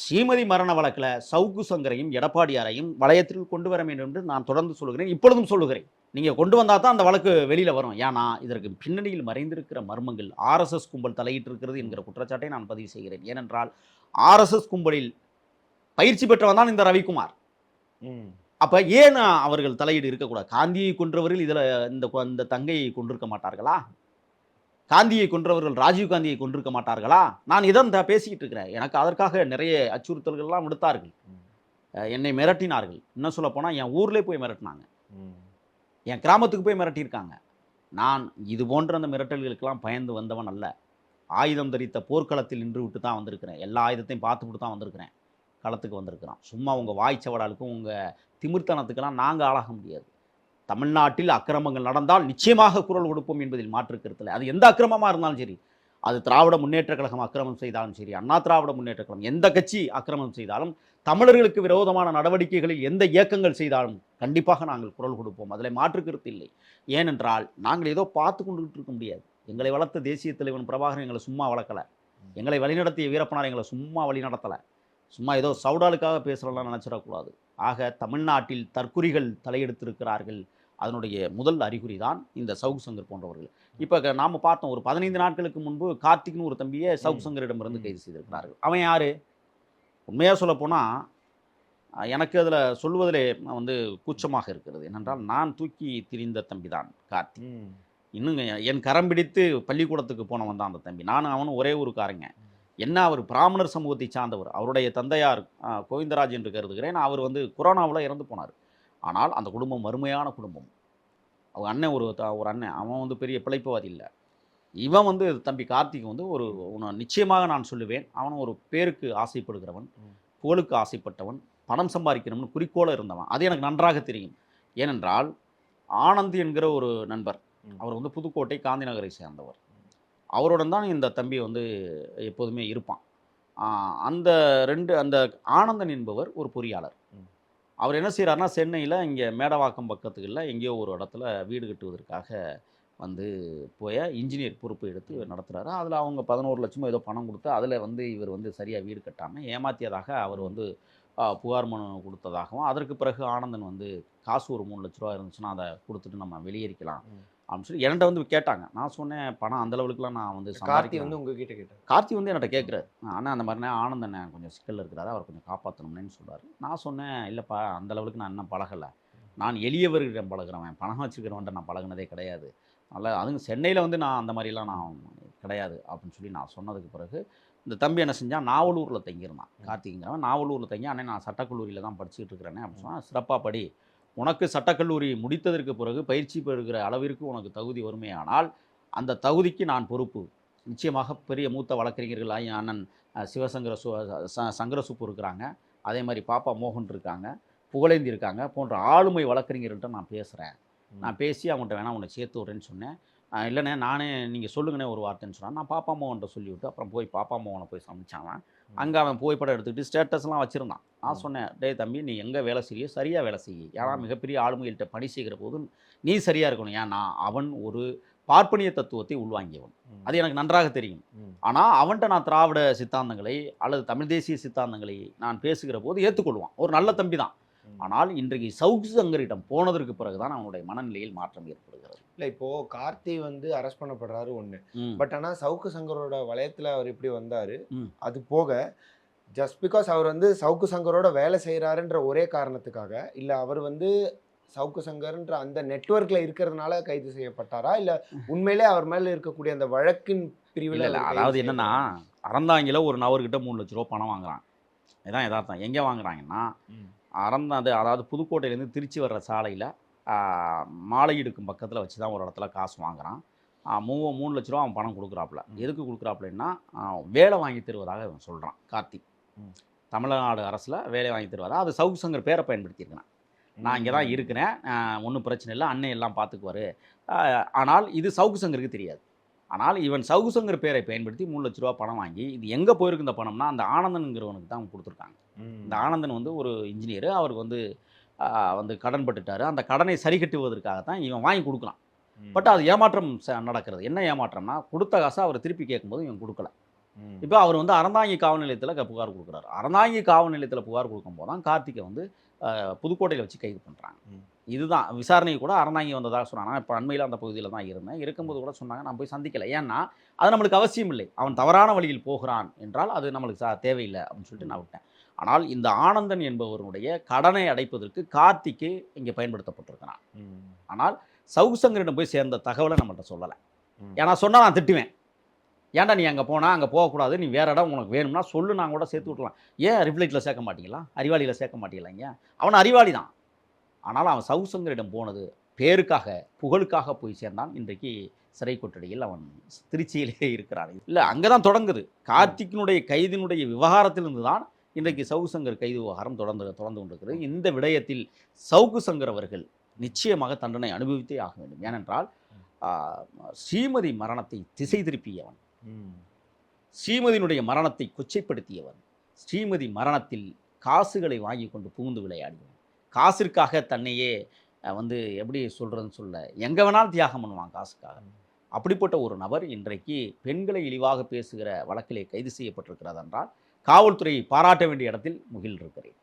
ஸ்ரீமதி மரண வழக்கில் சவுக்கு சங்கரையும் எடப்பாடியாரையும் வளையத்தில் கொண்டு வர வேண்டும் என்று நான் தொடர்ந்து சொல்லுகிறேன். இப்பொழுதும் சொல்லுகிறேன். நீங்கள் கொண்டு வந்தால் தான் அந்த வழக்கு வெளியில் வரும். ஏன்னா இதற்கு பின்னணியில் மறைந்திருக்கிற மர்மங்கள் ஆர்எஸ்எஸ் கும்பல் தலையிட்டு இருக்கிறது என்கிற குற்றச்சாட்டை நான் பதிவு செய்கிறேன். ஏனென்றால் ஆர்எஸ்எஸ் கும்பலில் பயிற்சி பெற்றவன் தான் இந்த ரவிக்குமார். அப்போ ஏன் அவர்கள் தலையீடு இருக்கக்கூடாது? காந்தியை கொன்றவர்கள் இதில் இந்த இந்த தங்கையை கொண்டிருக்க மாட்டார்களா? காந்தியை கொன்றவர்கள் ராஜீவ் காந்தியை கொண்டிருக்க மாட்டார்களா? நான் இதான் தான் பேசிக்கிட்டு இருக்கிறேன். எனக்கு அதற்காக நிறைய அச்சுறுத்தல்கள்லாம் விடுத்தார்கள். என்னை மிரட்டினார்கள். இன்னும் சொல்ல போனால் என் ஊர்லேயே போய் மிரட்டினாங்க. என் கிராமத்துக்கு போய் மிரட்டியிருக்காங்க. நான் இது போன்ற அந்த மிரட்டல்களுக்கெல்லாம் பயந்து வந்தவன் அல்ல. ஆயுதம் தரித்த போர்க்களத்தில் நின்று விட்டு தான் வந்திருக்கிறேன். எல்லா ஆயுதத்தையும் பார்த்துவிட்டு தான் வந்திருக்கிறேன். களத்துக்கு வந்திருக்கிறான். சும்மா உங்கள் வாய்ச்சவடாலுக்கும் உங்கள் திமிர்த்தனத்துக்கெல்லாம் நாங்கள் ஆளாக முடியாது. தமிழ்நாட்டில் அக்கிரமங்கள் நடந்தால் நிச்சயமாக குரல் கொடுப்போம் என்பதில் மாற்று அது எந்த அக்கிரமமாக இருந்தாலும் சரி. அது திராவிட முன்னேற்ற கழகம் அக்கிரமம் செய்தாலும் சரி அண்ணா திராவிட முன்னேற்ற கழகம் எந்த கட்சி அக்கிரமம் செய்தாலும் தமிழர்களுக்கு விரோதமான நடவடிக்கைகளில் எந்த இயக்கங்கள் செய்தாலும் கண்டிப்பாக நாங்கள் குரல் கொடுப்போம். அதில் மாற்று இல்லை. ஏனென்றால் நாங்கள் ஏதோ பார்த்து கொண்டுகிட்டு இருக்க முடியாது. எங்களை வளர்த்த தேசிய தலைவன் பிரபாகரன் எங்களை சும்மா வளர்க்கலை. எங்களை வழிநடத்திய வீரப்பனார் எங்களை சும்மா வழி நடத்தலை. சும்மா ஏதோ சவுடாலுக்காக பேசுகிறலாம் நினச்சிடக்கூடாது. ஆக தமிழ்நாட்டில் தற்குறிகள் தலையெடுத்திருக்கிறார்கள். அதனுடைய முதல் அறிகுறி தான் இந்த சவுக் சங்கர் போன்றவர்கள். இப்போ நாம் பார்த்தோம் ஒரு பதினைந்து நாட்களுக்கு முன்பு கார்த்திக்னு ஒரு தம்பியை சவுக் சங்கரிடமிருந்து கைது செய்திருக்கிறார்கள். அவன் யார்? உண்மையாக சொல்லப்போனால் எனக்கு அதில் சொல்லுவதிலே வந்து கூச்சமாக இருக்கிறது. என்னென்றால் நான் தூக்கி திரிந்த தம்பி தான் கார்த்திக் இன்னும் என் கரம் பிடித்து பள்ளிக்கூடத்துக்கு போனவன் தான் அந்த தம்பி. நானும் அவனும் ஒரே ஊருக்காரங்க. என்ன அவர் பிராமணர் சமூகத்தை சார்ந்தவர். அவருடைய தந்தையார் கோவிந்தராஜ் என்று கருதுகிறேன். அவர் வந்து கொரோனாவில் இறந்து போனார். ஆனால் அந்த குடும்பம் வறுமையான குடும்பம். அவங்க அண்ணன் ஒரு த- ஒரு அண்ணன். அவன் வந்து பெரிய பிழைப்புவாதி இல்லை. இவன் வந்து தம்பி கார்த்திக் வந்து ஒரு நிச்சயமாக நான் சொல்லுவேன். அவன் ஒரு பேருக்கு ஆசைப்படுகிறவன். புகழுக்கு ஆசைப்பட்டவன் பணம் சம்பாதிக்கணும்னு குறிக்கோள இருந்தவன். அது எனக்கு நன்றாக தெரியும். ஏனென்றால் ஆனந்த் என்கிற ஒரு நண்பர். அவர் வந்து புதுக்கோட்டை காந்தி நகரை சேர்ந்தவர். அவருடன் தான் இந்த தம்பி வந்து எப்போதுமே இருப்பான். அந்த ரெண்டு அந்த ஆனந்தன் என்பவர் ஒரு பொறியாளர். அவர் என்ன செய்கிறாருன்னா சென்னையில் இங்கே மேடவாக்கம் பக்கத்துக்குள்ள எங்கேயோ ஒரு இடத்துல வீடு கட்டுவதற்காக வந்து போய இன்ஜினியர் பொறுப்பு எடுத்து நடத்துகிறாரு அதில் அவங்க பதினோரு லட்சமோ ஏதோ பணம் கொடுத்து அதில் வந்து இவர் வந்து சரியாக வீடு கட்டாமல் ஏமாத்தியதாக அவர் வந்து புகார் மனு கொடுத்ததாகவும் அதற்கு பிறகு ஆனந்தன் வந்து காசு ஒரு மூணு லட்ச ரூபா இருந்துச்சுன்னா அதை கொடுத்துட்டு நம்ம வெளியேறிக்கலாம். அப்படின்னு சொல்லி என்கிட்ட வந்து கேட்டாங்க. நான் சொன்னேன் பணம் அந்த லெவலுக்குலாம் நான் வந்து கார்த்தி வந்து உங்ககிட்ட கேட்டார். கார்த்தி வந்து என்கிட்ட கேட்குறாரு ஆனால் அந்த மாதிரினா ஆனந்தண்ணே கொஞ்சம் சிக்கலில் இருக்கிறாரு. அவர் கொஞ்சம் காப்பாற்றணும்னு சொல்றாரு. நான் சொன்னேன் இல்லைப்பா அந்த லெவலுக்கு நான் இன்னும் பழகலை. நான் எளியவர்களிடம் பழகுறவன். பணம் வச்சுக்கிறவன்ட்ட நான் பழகுனதே கிடையாது. அதனால் அதுவும் சென்னையில் வந்து நான் அந்த மாதிரிலாம் நான் கிடையாது. அப்படின்னு சொல்லி நான் சொன்னதுக்கு பிறகு இந்த தம்பி என்ன செஞ்சான்? நாவலூரில் தங்கியிருந்தான். கார்த்திக்ங்கிறவன் நாவலூரில் தங்கி அண்ணே நான் சட்டக்கல்லூரியில் தான் படிச்சுட்டு இருக்கிறேனே அப்படின்னு சொன்னால் சிறப்பாக படி. உனக்கு சட்டக்கல்லூரி முடித்ததற்கு பிறகு பயிற்சி பெறுகிற அளவிற்கு உனக்கு தகுதி வருமேயானால் அந்த தகுதிக்கு நான் பொறுப்பு. நிச்சயமாக பெரிய மூத்த வழக்கறிஞர்கள் ஐயா அண்ணன் சிவசங்கர சு ச- சங்கர சுப்பு இருக்கிறாங்க. அதே மாதிரி பாப்பா மோகன் இருக்காங்க. புகழேந்தி இருக்காங்க. போன்ற ஆளுமை வழக்கறிஞர்கள்ட்ட நான் பேசுகிறேன் நான் பேசி அவங்கள்ட்ட வேணா உன்னை சேர்த்து விட்றேன்னு சொன்னேன். இல்லைண்ணே நானே நீங்கள் சொல்லுங்கண்ணே ஒரு வார்த்தைன்னு சொன்னான். நான் பாப்பா மோகன்கிட்ட சொல்லிவிட்டு அப்புறம் போய் பாப்பா மோகனை போய் சமைச்சான் அங்கே அவன் புகைப்படம் எடுத்துக்கிட்டு ஸ்டேட்டஸ்லாம் வச்சுருந்தான். நான். சொன்னேன், டேய் தம்பி நீ எங்கே வேலை செய்ய சரியாக வேலை செய்ய. ஏன்னா மிகப்பெரிய ஆளுமைகள்கிட்ட பணி செய்கிற போது நீ சரியாக இருக்கணும். ஏன்னா அவன் ஒரு பார்ப்பனிய தத்துவத்தை உள்வாங்கியவன். அது எனக்கு நன்றாக தெரியும். ஆனால் அவன்கிட்ட நான் திராவிட சித்தாந்தங்களை அல்லது தமிழ் தேசிய சித்தாந்தங்களை நான் பேசுகிற போது ஏற்றுக்கொள்வான் ஒரு நல்ல தம்பி தான் ஆனால் இன்றைக்கு சவுக் சங்கரிடம் போனதற்கு பிறகுதான் அவனுடைய மனநிலையில் மாற்றம் ஏற்படுகிறது. இல்லை இப்போ கார்த்தி வந்து அரெஸ்ட் பண்ணப்படுறாரு ஒன்று. பட் ஆனால் சவுக்கு சங்கரோட வளையத்தில் அவர் இப்படி வந்தார். அது போக ஜஸ்ட் பிகாஸ் அவர் வந்து சவுக்கு சங்கரோட வேலை செய்கிறாருன்ற ஒரே காரணத்துக்காக இல்லை அவர் வந்து சவுக்கு சங்கர்ன்ற அந்த நெட்வொர்க்கில் இருக்கிறதுனால கைது செய்யப்பட்டாரா? இல்லை உண்மையிலே அவர் மேலே இருக்கக்கூடிய அந்த வழக்கின் பிரிவில் இல்லை அதாவது என்னன்னா அறந்தாங்கில ஒரு நபர்கிட்ட மூணு லட்ச ரூபா பணம் வாங்குறான். இதான் யதார்த்தம். எங்கே வாங்குறாங்கன்னா அறந்தா அது அதாவது புதுக்கோட்டையிலேருந்து திருச்சி வர்ற சாலையில் மாலையிடுக்கும் பக்கத்தில் வச்சு தான் ஒரு இடத்துல காசு வாங்குறான். ஆ, மூ மூணு லட்ச ரூபா அவன் பணம் கொடுக்குறாப்புல. எதுக்கு கொடுக்குறாப்புலன்னா வேலை வாங்கி தருவதாக அவன் சொல்கிறான் கார்த்திக். தமிழ்நாடு அரசில் வேலை வாங்கி தருவதா அது சவுக் சங்கர் பேரை பயன்படுத்தியிருக்கிறான். நான் இங்கே தான் இருக்கிறேன் ஒன்றும் பிரச்சனை இல்லை அண்ணன் எல்லாம் பார்த்துக்குவாரு ஆனால் இது சவுக்கு சங்கருக்கு தெரியாது. ஆனால் இவன் சவுக்கு சங்கர் பேரை பயன்படுத்தி மூணு லட்ச ரூபா பணம் வாங்கி இது எங்கே போயிருக்கு இந்த பணம்னா அந்த ஆனந்தனுங்கிறவனுக்கு தான் கொடுத்துருக்காங்க. இந்த ஆனந்தன் வந்து ஒரு இன்ஜினியர் அவருக்கு வந்து வந்து கடன் பட்டுட்டாரு. அந்த கடனை சரி கட்டுவதற்காக தான் இவன் வாங்கி கொடுக்கலாம். பட் அது ஏமாற்றம் ச- நடக்கிறது. என்ன ஏமாற்றம்னா கொடுத்த காசை அவர் திருப்பி கேட்கும்போது இவன் கொடுக்கல. இப்போ அவர் வந்து அறந்தாங்கி காவல் நிலையத்தில் புகார் கொடுக்குறாரு. அறந்தாங்கி காவல் நிலையத்தில் புகார் கொடுக்கும்போது தான் கார்த்திகை வந்து புதுக்கோட்டையில் வச்சு கைது பண்ணுறாங்க. இதுதான். விசாரணை கூட அறந்தாங்கி வந்ததாக சொன்னாங்க. இப்போ அண்மையில் அந்த பகுதியில் தான் இருந்தேன். இருக்கும்போது கூட சொன்னாங்க. நான் போய் சந்திக்கலை. ஏன்னா அது நம்மளுக்கு அவசியம் இல்லை. அவன் தவறான வழியில் போகிறான் என்றால் அது நம்மளுக்கு சா தேவையில்லை அப்படின்னு சொல்லிட்டு நான் விட்டேன். ஆனால் இந்த ஆனந்தன் என்பவருடைய கடனை அடைப்பதற்கு கார்த்திக்கு இங்கே பயன்படுத்தப்பட்டிருக்கிறான். ஆனால் சவுக்கு சங்கரிடம் போய் சேர்ந்த தகவலை நம்மள்ட்ட சொல்லலை. ஏன்னா சொன்னால் நான் திட்டுவேன். ஏன்டா நீ அங்கே போனால் அங்கே போகக்கூடாது. நீ வேற இடம் உனக்கு வேணும்னா சொல்லு நான் கூட சேர்த்து விட்றலாம் ஏன் ரிஃப்ளைட்டில் சேர்க்க மாட்டீங்களா? அறிவாளியில் சேர்க்க மாட்டீங்களா அவன் அறிவாளி தான். ஆனால் அவன் சவுக்கு சங்கரிடம் போனது பேருக்காக புகழுக்காக போய் சேர்ந்தான். இன்றைக்கு சிறை கொட்டடியில் அவன் திருச்சியிலே இருக்கிறான். இல்லை அங்கே தான் தொடங்குது. கார்த்திக்கினுடைய கைதினுடைய விவகாரத்திலிருந்து தான் இன்றைக்கு சவுக்கு சங்கர் கைது விவகாரம் தொடர்ந்து தொடர்ந்து கொண்டிருக்கிறது. இந்த விடயத்தில் சவுக்கு சங்கர் அவர்கள் நிச்சயமாக தண்டனை அனுபவித்தே ஆக வேண்டும். ஏனென்றால் ஸ்ரீமதி மரணத்தை திசை திருப்பியவன். ஸ்ரீமதியினுடைய மரணத்தை கொச்சைப்படுத்தியவன். ஸ்ரீமதி மரணத்தில் காசுகளை வாங்கி கொண்டு புகுந்து விளையாடியவன். காசிற்காக தன்னையே வந்து எப்படி சொல்கிறதுன்னு சொல்ல எங்கே வேணாலும் தியாகம் பண்ணுவான் காசுக்காக. அப்படிப்பட்ட ஒரு நபர் இன்றைக்கு பெண்களை இழிவாக பேசுகிற வழக்கிலே கைது செய்யப்பட்டிருக்கிறது என்றால் காவல்துறையை பாராட்ட வேண்டிய இடத்தில் முகில் இருக்கிறேன்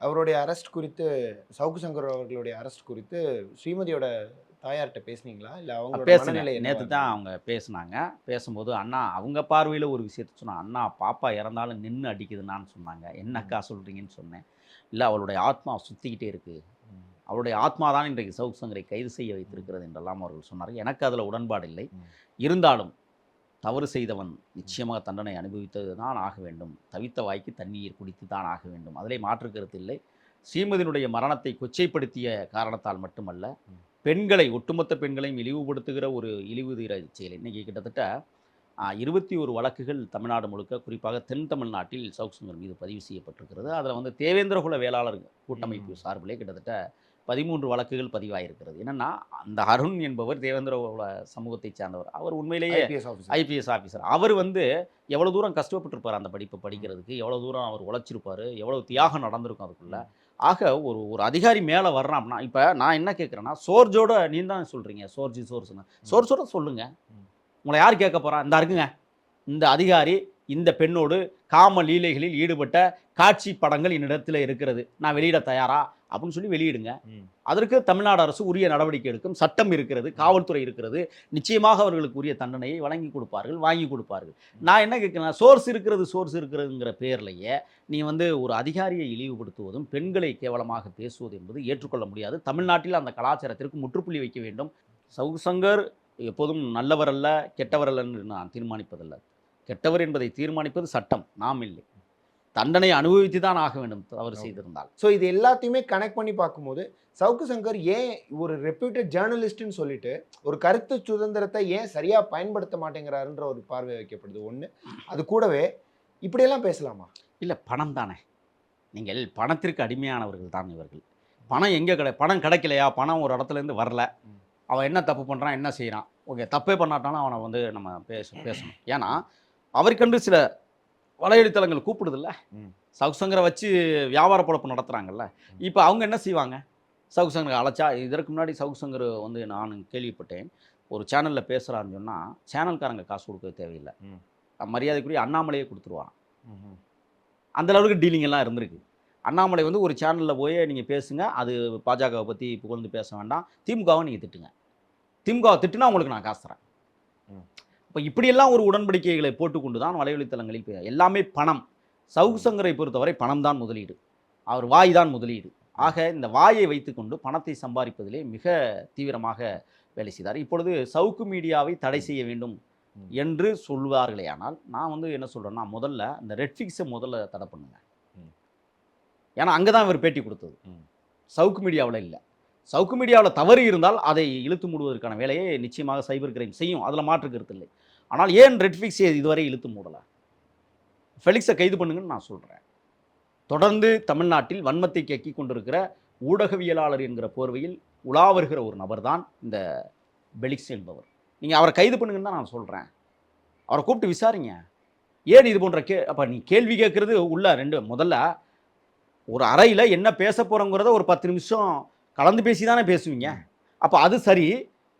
அவருடைய அரெஸ்ட் குறித்து சவுக்கு சங்கர் அவர்களுடைய அரெஸ்ட் குறித்து ஸ்ரீமதியோட தாயார்கிட்ட பேசுனீங்களா? இல்ல பேசினேன். என்னவா நேற்று தான்? அவங்க அவங்க பேசுனாங்க. பேசும்போது அண்ணா அவங்க பார்வையில் ஒரு விஷயத்த சொன்னாங்க அண்ணா பாப்பா இறந்தாலும் நின்று அடிக்குதுன்னான்னு சொன்னாங்க. என்னக்கா சொல்கிறீங்கன்னு சொன்னேன். இல்லை அவளுடைய ஆத்மா சுற்றிக்கிட்டே இருக்குது அவருடைய ஆத்மா தான் இன்றைக்கு சவுக் சங்கரை கைது செய்ய வைத்திருக்கிறது என்றெல்லாம் அவர்கள் சொன்னார்கள். எனக்கு அதில் உடன்பாடு இல்லை. இருந்தாலும் தவறு செய்தவன் நிச்சயமாக தண்டனை அனுபவித்தது தான் ஆக வேண்டும். தவித்த வாய்க்கு தண்ணீர் குடித்து தான் ஆக வேண்டும். அதிலே மாற்று கருத்து இல்லை. ஸ்ரீமதியினுடைய மரணத்தை கொச்சைப்படுத்திய காரணத்தால் மட்டுமல்ல. பெண்களை ஒட்டுமொத்த பெண்களையும் இழிவுபடுத்துகிற ஒரு இழிவுதீர செயல். இன்னைக்கு கிட்டத்தட்ட இருபத்தி ஒரு வழக்குகள் தமிழ்நாடு முழுக்க குறிப்பாக தென் தமிழ்நாட்டில் சவுக் மீது பதிவு செய்யப்பட்டிருக்கிறது. அதில் வந்து தேவேந்திரகுல வேளாளர் கூட்டமைப்பு. சார்பிலே கிட்டத்தட்ட பதிமூன்று வழக்குகள் பதிவாயிருக்கிறது. என்னன்னா அந்த அருண் என்பவர் தேவேந்திரகுல சமூகத்தைச் சார்ந்தவர். அவர் உண்மையிலேயே. ஐபிஎஸ் ஆஃபீஸர் அவர் வந்து எவ்வளோ தூரம் கஷ்டப்பட்டிருப்பார் அந்த படிப்பை படிக்கிறதுக்கு? எவ்வளோ தூரம் அவர் உழைச்சிருப்பார்? எவ்வளோ தியாகம் நடந்திருக்கும் அதுக்குள்ள ஆக ஒரு ஒரு அதிகாரி மேலே வர்றான் அப்படின்னா இப்போ நான் என்ன கேட்குறேன்னா சோர்ஜோட நீ தான் சொல்கிறீங்க சோர்ஜி சோர்ஸ்னு சோர்ஸோட சொல்லுங்க. ம். உங்களை யார் கேட்க போறா? இந்த இருக்குங்க. இந்த அதிகாரி இந்த பெண்ணோடு காம லீலைகளில் ஈடுபட்ட காட்சி படங்கள் என்னிடத்தில் இருக்கிறது. நான் வெளியிட தயாரா? அப்படின்னு சொல்லி வெளியிடுங்க. அதற்கு தமிழ்நாடு அரசு உரிய நடவடிக்கை எடுக்கும். சட்டம் இருக்கிறது காவல்துறை இருக்கிறது. நிச்சயமாக அவர்களுக்கு உரிய தண்டனையை வழங்கி கொடுப்பார்கள் வாங்கி கொடுப்பார்கள். நான் என்ன கேட்குறேன் சோர்ஸ் இருக்கிறது சோர்ஸ் இருக்கிறதுங்கிற பேர்லையே நீ வந்து ஒரு அதிகாரியை இழிவுபடுத்துவதும் பெண்களை கேவலமாக பேசுவது என்பது ஏற்றுக்கொள்ள முடியாது. தமிழ்நாட்டில் அந்த கலாச்சாரத்திற்கு முற்றுப்புள்ளி வைக்க வேண்டும். சவுக் சங்கர் எப்போதும் நல்லவர் அல்ல கெட்டவர் அல்ல என்று நான் தீர்மானிப்பதல்ல. கெட்டவர் என்பதை தீர்மானிப்பது சட்டம் நாம் இல்லை. தண்டனை அனுபவித்து தான் ஆக வேண்டும் தவறு. செய்திருந்தால். ஸோ இது எல்லாத்தையுமே கனெக்ட் பண்ணி பார்க்கும்போது சவுக்கு சங்கர் ஏன் ஒரு ரெப்யூட்டட் ஜேர்னலிஸ்ட்னு சொல்லிட்டு ஒரு கருத்து சுதந்திரத்தை ஏன் சரியா பயன்படுத்த மாட்டேங்கிறாருன்ற ஒரு பார்வை வைக்கப்படுது. ஒண்ணு. அது கூடவே இப்படியெல்லாம் பேசலாமா? இல்லை பணம் தானே. நீங்கள் பணத்திற்கு அடிமையானவர்கள் தான் இவர்கள். பணம் எங்கே கிடை பணம் கிடைக்கலையா? பணம் ஒரு இடத்துலேருந்து வரல. அவன் என்ன தப்பு பண்ணுறான் என்ன செய்கிறான் ஓகே தப்பே பண்ணாட்டாலும் அவனை வந்து நம்ம பேச பேசணும். ஏன்னா அவருக்கென்று சில வலையடித்தளங்கள் கூப்பிடுதில்ல? ம். சவுக் சங்கரை வச்சு வியாபார பொழப்பு நடத்துகிறாங்கல்ல இப்போ அவங்க என்ன செய்வாங்க? சவுக் சங்கரை அழைச்சா இதற்கு முன்னாடி சவுக் சங்கர் வந்து நான் கேள்விப்பட்டேன். ஒரு சேனலில் பேசுகிறான்னு சொன்னால் சேனல்காரங்க காசு கொடுக்க தேவையில்லை. மரியாதைக்குரிய அண்ணாமலையே கொடுத்துருவான் அந்த அளவுக்கு டீலிங் எல்லாம் இருந்திருக்கு. அண்ணாமலை வந்து ஒரு சேனலில் போய் நீங்கள் பேசுங்க அது பாஜகவை பற்றி புகழ்ந்து பேச வேண்டாம் திமுகவை நீங்கள் திட்டுங்க. திமுகவை திட்டுனா உங்களுக்கு நான் காசு தரேன். இப்போ இப்படியெல்லாம் ஒரு உடன்படிக்கைகளை போட்டுக்கொண்டு தான் வலைவழித்தளங்களில் எல்லாமே பணம். சவுக் சங்கரை பொறுத்தவரை பணம் தான் முதலீடு. அவர் வாய் தான் முதலீடு. ஆக இந்த வாயை வைத்துக்கொண்டு பணத்தை சம்பாதிப்பதிலே மிக தீவிரமாக வேலை செய்தார். இப்பொழுது சவுக்கு மீடியாவை தடை செய்ய வேண்டும். என்று சொல்வார்களே ஆனால் நான் வந்து என்ன சொல்கிறேன்னா முதல்ல இந்த ரெட்ஃபிக்ஸை முதல்ல தடை பண்ணுங்க. ஏன்னா அங்கே தான் இவர் பேட்டி கொடுத்தது. சவுக்கு மீடியாவில் இல்லை. சவுக்கு மீடியாவில் தவறு இருந்தால் அதை இழுத்து மூடுவதற்கான வேலையை நிச்சயமாக சைபர் கிரைம் செய்யும். அதில் மாற்று கருத்து இல்லை. ஆனால் ஏன் ரெட்ஃபிக்ஸை இதுவரை இழுத்து மூடலை? ஃபெலிக்ஸை கைது பண்ணுங்கன்னு நான் சொல்கிறேன் தொடர்ந்து தமிழ்நாட்டில் வன்மத்தை கக்கி கொண்டிருக்கிற ஊடகவியலாளர் என்கிற போர்வையில் உலா வருகிற ஒரு நபர் தான் இந்த பெலிக்ஸ் என்பவர். நீங்கள் அவரை கைது பண்ணுங்கன்னு தான் நான் சொல்கிறேன் அவரை கூப்பிட்டு விசாரிங்க. ஏன் இது போன்ற கே அப்போ நீ கேள்வி கேட்குறது உள்ள ரெண்டு முதல்ல ஒரு அறையில் என்ன பேச போகிறோங்கிறத ஒரு பத்து நிமிஷம் கலந்து பேசி தானே பேசுவீங்க அப்போ அது சரி.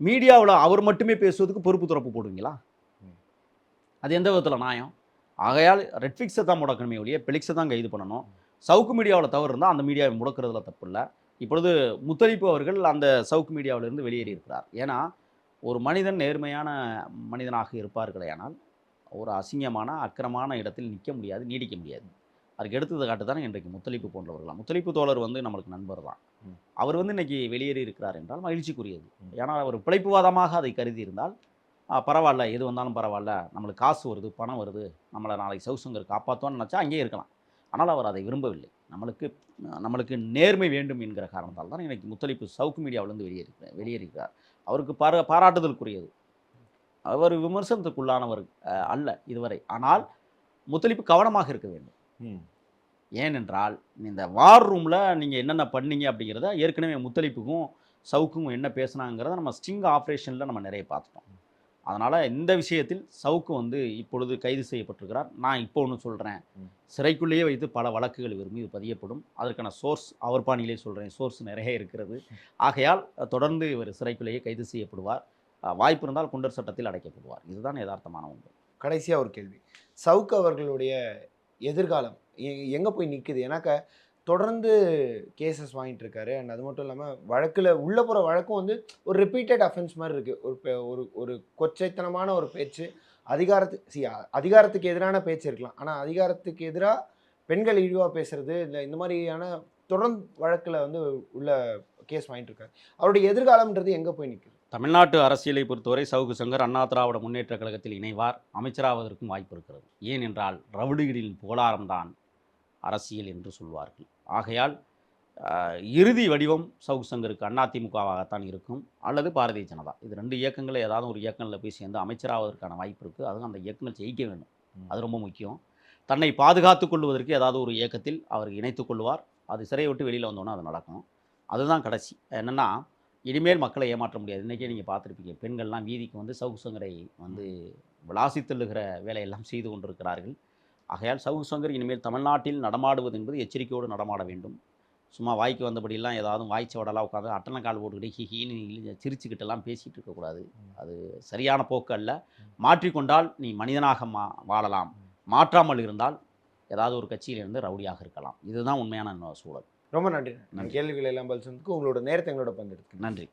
மீடியாவில் அவர் மட்டுமே பேசுவதுக்கு பொறுப்பு துறப்பு போடுவீங்களா. அது எந்த விதத்தில் நியாயம்? ஆகையால் ரெட்ஃபிக்ஸை தான் முடக்கணுமே ஒழிய பெலிக்ஸை தான் கைது பண்ணணும். சவுக்கு மீடியாவில் தவறு இருந்தால் அந்த மீடியாவை முடக்கிறதுல தப்பு இல்லை. இப்பொழுது முத்தளிப்பு அவர்கள் அந்த சவுக்கு மீடியாவிலிருந்து வெளியேறி இருக்கிறார். ஏன்னா ஒரு மனிதன் நேர்மையான மனிதனாக இருப்பார்களே ஆனால் ஒரு அசிங்கமான அக்கிரமான இடத்தில் நிற்க முடியாது நீடிக்க முடியாது. அதுக்கு எடுத்துக்காட்டு தானே இன்றைக்கு முத்தளிப்பு போன்றவர்களாம் முத்தளிப்பு தோழர் வந்து நம்மளுக்கு நண்பர் தான். அவர் வந்து இன்னைக்கு வெளியேறி இருக்கிறார் என்றால் மகிழ்ச்சிக்குரியது. ம். ஏன்னா அவர் பிழைப்புவாதமாக அதை கருதி இருந்தால் பரவாயில்ல எது வந்தாலும் பரவாயில்ல நம்மளுக்கு காசு வருது பணம் வருது நம்மளை நாளைக்கு சவுசங்கர் காப்பாற்றுவோன்னு நினச்சா அங்கேயே இருக்கலாம். ஆனால் அவர் அதை விரும்பவில்லை. நம்மளுக்கு நம்மளுக்கு நேர்மை வேண்டும் என்கிற காரணத்தால் தான் இன்னைக்கு முத்தளிப்பு சவுக்கு மீடியாவிலேருந்து வெளியேறி வெளியேறிக்கிறார் அவருக்கு பாரா பாராட்டுதலுக்குரியது. அவர் விமர்சனத்துக்குள்ளானவர் அல்ல இதுவரை. ஆனால் முத்தளிப்பு கவனமாக இருக்க வேண்டும். ம். ஏனென்றால் இந்த வார் ரூமில் நீங்கள் என்னென்ன பண்ணீங்க அப்படிங்கிறத ஏற்கனவே முத்தளிப்புக்கும் சவுக்கும் என்ன பேசுனாங்கிறத நம்ம ஸ்டிங் ஆப்ரேஷனில் நம்ம நிறைய பார்த்துட்டோம். அதனால் இந்த விஷயத்தில் சவுக்கு வந்து இப்பொழுது கைது செய்யப்பட்டிருக்கிறார். நான் இப்போ ஒன்று சொல்கிறேன். சிறைக்குள்ளேயே வைத்து பல வழக்குகள் இவர் மீது பதியப்படும். அதற்கான சோர்ஸ் அவர் பாணியிலே சொல்கிறேன் சோர்ஸ் நிறைய இருக்கிறது. ஆகையால் தொடர்ந்து இவர் சிறைக்குள்ளேயே கைது செய்யப்படுவார். வாய்ப்பு இருந்தால் குண்டர் சட்டத்தில் அடைக்கப்படுவார். இதுதான் யதார்த்தமான ஒன்று. கடைசியாக ஒரு கேள்வி. சவுக்கு அவர்களுடைய எதிர்காலம் எங்கே போய் நிற்குது ஏன்னாக்க தொடர்ந்து கேசஸ் வாங்கிட்டு இருக்காரு அண்ட் அது மட்டும் இல்லாமல் வழக்கில் உள்ள போகிற வழக்கும் வந்து ஒரு ரிப்பீட்டட் அஃபென்ஸ் மாதிரி இருக்குது ஒரு பெ- ஒரு ஒரு கொச்சைத்தனமான ஒரு பேச்சு. அதிகாரத்து சி அதிகாரத்துக்கு எதிரான பேச்சு இருக்கலாம். ஆனால் அதிகாரத்துக்கு எதிராக பெண்கள் இழிவாக பேசுறது இல்லை இந்த மாதிரியான தொடர்ந்து வழக்கில் வந்து உள்ள கேஸ் வாங்கிட்டு இருக்காரு அவருடைய எதிர்காலம்ன்றது எங்கே போய் நிற்குது தமிழ்நாட்டு அரசியலை பொறுத்தவரை சவுக்கு சங்கர் அண்ணா திராவிட முன்னேற்ற கழகத்தில் இணைவார். அமைச்சராவதற்கும் வாய்ப்பு இருக்கிறது. ஏனென்றால் ரவுடிகளின் புகழாரம்தான் அரசியல் என்று சொல்வார்கள். ஆகையால் இறுதி வடிவம் சவுக்கு சங்கருக்கு அதிமுகவாகத்தான் இருக்கும். அல்லது பாரதிய ஜனதா. இது ரெண்டு இயக்கங்களை ஏதாவது ஒரு இயக்கங்களில் போய் சேர்ந்து அமைச்சராவதற்கான வாய்ப்பு இருக்குது அதுவும் அந்த இயக்கங்கள் ஜெயிக்க வேண்டும். அது ரொம்ப முக்கியம். தன்னை பாதுகாத்துக் கொள்வதற்கு ஏதாவது ஒரு இயக்கத்தில் அவர் இணைத்துக் கொள்வார். அது சிறையை விட்டு வெளியில் வந்தோன்னா அது நடக்கும். அதுதான் கடைசி. என்னென்னா இனிமேல் மக்களை ஏமாற்ற முடியாது. இன்றைக்கே நீங்கள் பார்த்துருப்பீங்க. பெண்கள்லாம் வீதிக்கு வந்து சவுக்கு சங்கரை வந்து விளாசி தள்ளுகிற வேலையெல்லாம் செய்து கொண்டிருக்கிறார்கள். ஆகையால் சவுக்கு சங்கர் இனிமேல் தமிழ்நாட்டில் நடமாடுவது என்பது எச்சரிக்கையோடு நடமாட வேண்டும். சும்மா வாய்க்கு வந்தபடியெல்லாம் ஏதாவது வாய்ச்சவடலாம் உட்காந்து அட்டனை கால் போட்டுக்கிட்டு ஹிஹின்னு இழி- சிரிச்சுக்கிட்டெல்லாம் பேசிகிட்டு இருக்கக்கூடாது. அது சரியான போக்கு அல்ல. மாற்றிக்கொண்டால் நீ மனிதனாக மா வாழலாம். மாற்றாமல் இருந்தால் ஏதாவது ஒரு கட்சியிலிருந்து ரவுடியாக இருக்கலாம். இதுதான் உண்மையான சூழல். ரொம்ப நன்றி. நன்றி. கேள்விகள் எல்லாம் பதில் சொன்னதுக்கு உங்களோட நேரத்தை எங்களோட பங்கெடுத்துக்கு நன்றி.